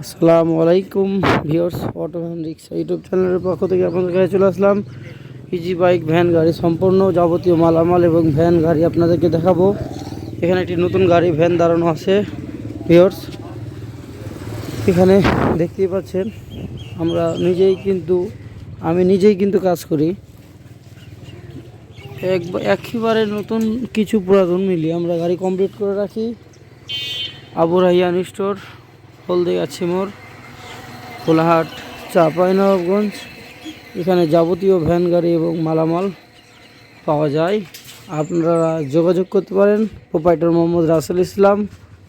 আসসালামু আলাইকুম viewers auto van rickshaw YouTube চ্যানেলের পক্ষ থেকে আপনাদের কাছে চলে আসলাম ইজি বাইক ভ্যান গাড়ি সম্পূর্ণ যাবতীয় মালামাল এবং ভ্যান গাড়ি আপনাদেরকে দেখাবো। এখানে একটি নতুন গাড়ি ভ্যান দাঁড়ানো আছে ভিউয়ার্স। এখানে দেখতেই পাচ্ছেন, আমরা নিজেই কিন্তু, আমি নিজেই কিন্তু কাজ করি। এক, একেবারে নতুন কিছু পুরাতন মিলিয়ে আমরা গাড়ি কমপ্লিট করে রাখি। আবু রাহিয়ান স্টোর হলদিয়া ছিমোর কোলাহাট, চাঁপাইনবাবগঞ্জ, এখানে যাবতীয় ভ্যান, গাড়ি এবং মালামাল পাওয়া যায়। আপনারা যোগাযোগ করতে পারেন, প্রোপাইটার মোহাম্মদ রাসেল ইসলাম,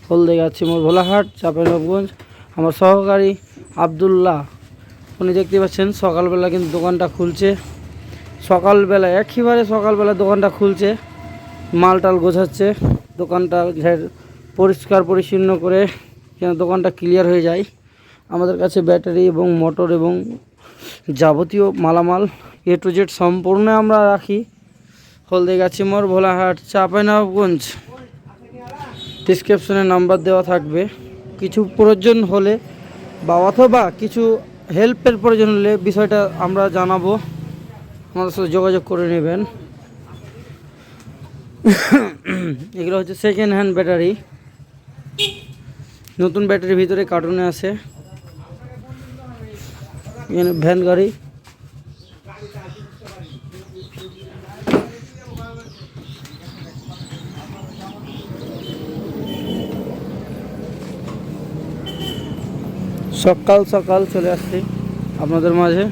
হলদিয়া ছিমোর ভোলাহাট, চাঁপাইনবাবগঞ্জ। আমার সহকারী আবদুল্লাহ, উনি দেখতে পাচ্ছেন, সকালবেলা কিন্তু দোকানটা খুলছে। সকালবেলা, একেবারে সকালবেলা দোকানটা খুলছে মাল টাল গোছাচ্ছে, দোকানটা পরিষ্কার পরিচ্ছন্ন করে যেন দোকানটা ক্লিয়ার হয়ে যায়। আমাদের কাছে ব্যাটারি এবং মোটর এবং যাবতীয় মালামাল এ টু জেড সম্পূর্ণ আমরা রাখি। হলদে গাছিমর ভোলাহাট, চাঁপাইনবাবগঞ্জ। ডিসক্রিপশনে নাম্বার দেওয়া থাকবে। কিছু প্রয়োজন হলে বা অথবা কিছু হেল্পের প্রয়োজন হলে বিষয়টা আমরা জানাব। আমাদের সাথে যোগাযোগ করে নেবেন। এগুলো হচ্ছে সেকেন্ড হ্যান্ড ব্যাটারি। নতুন ব্যাটারির ভিতরে কার্টুনে আছে। ভ্যান গাড়ি। সকাল সকাল চলে আসছি আপনাদের মাঝে।